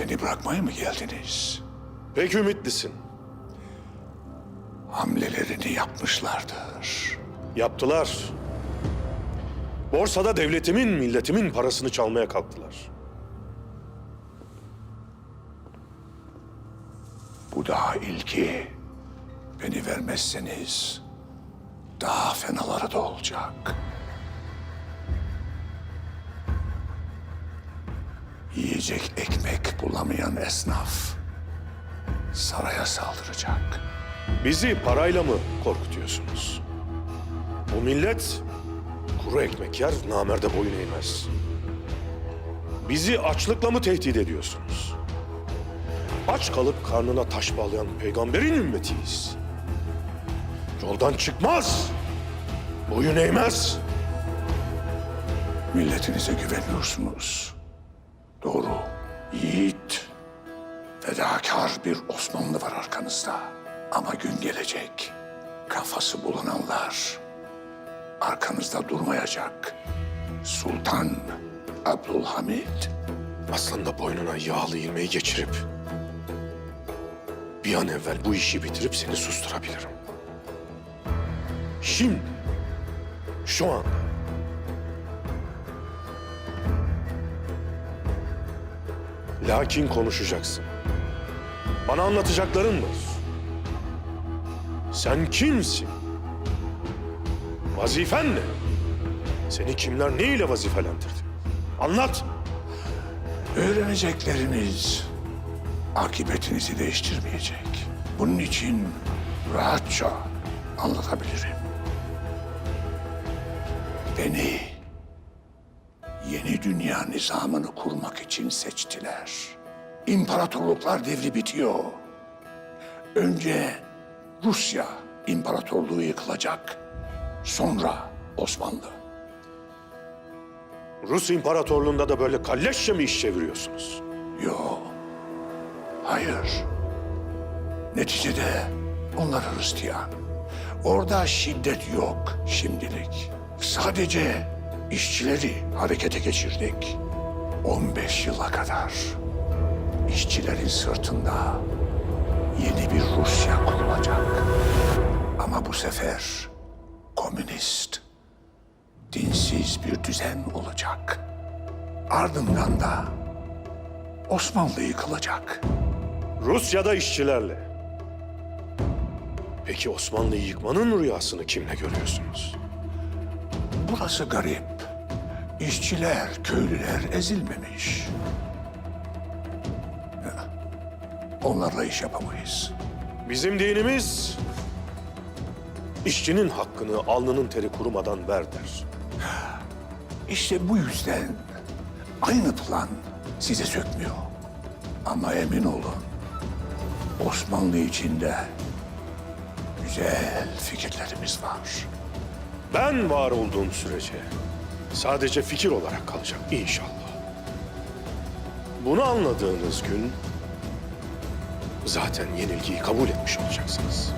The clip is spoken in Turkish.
Beni bırakmaya mı geldiniz? Pek ümitlisin. Hamlelerini yapmışlardır. Yaptılar. Borsada devletimin, milletimin parasını çalmaya kalktılar. Bu daha ilki. Beni vermezseniz daha fenaları da olacak. Yiyecek ekmek bulamayan esnaf saraya saldıracak. Bizi parayla mı korkutuyorsunuz? Bu millet kuru ekmek yer, namerde boyun eğmez. Bizi açlıkla mı tehdit ediyorsunuz? Aç kalıp karnına taş bağlayan peygamberin ümmetiyiz. Yoldan çıkmaz, boyun eğmez. Milletinize güveniyorsunuz. Doğru. Yiğit, fedakar bir Osmanlı var arkanızda. Ama gün gelecek. Kafası bulananlar arkanızda durmayacak. Sultan Abdülhamid Aslında boynuna yağlı ilmeği geçirip... ...bir an evvel bu işi bitirip seni susturabilirim. Şimdi, şu anda. Lakin konuşacaksın. Bana anlatacakların var. Sen kimsin? Vazifen ne? Seni kimler ne ile vazifelendirdi? Anlat. öğrenecekleriniz akıbetinizi değiştirmeyecek. Bunun için rahatça anlatabilirim. Beni yeni dünya nizamını kurmak için seçtiler. İmparatorluklar devri bitiyor. Önce Rusya imparatorluğu yıkılacak. Sonra Osmanlı. Rus İmparatorluğu'nda da böyle kalleşçe mi iş çeviriyorsunuz? Yo. Hayır. Neticede onlar Hristiyan. Orada şiddet yok şimdilik. Sadece işçileri harekete geçirdik. 15 yıla kadar işçilerin sırtında yeni bir Rusya kurulacak. Ama bu sefer komünist, dinsiz bir düzen olacak. Ardından da Osmanlı yıkılacak. Rusya'da işçilerle. Peki Osmanlı'yı yıkmanın rüyasını kimle görüyorsunuz? Burası garip. İşçiler, köylüler ezilmemiş. Onlarla iş yapamayız. Bizim dinimiz işçinin hakkını alnının teri kurumadan ver der. İşte bu yüzden aynı plan size sökmüyor. Ama emin olun, Osmanlı içinde güzel fikirlerimiz var. Ben var olduğum sürece sadece fikir olarak kalacak inşallah. Bunu anladığınız gün zaten yenilgiyi kabul etmiş olacaksınız.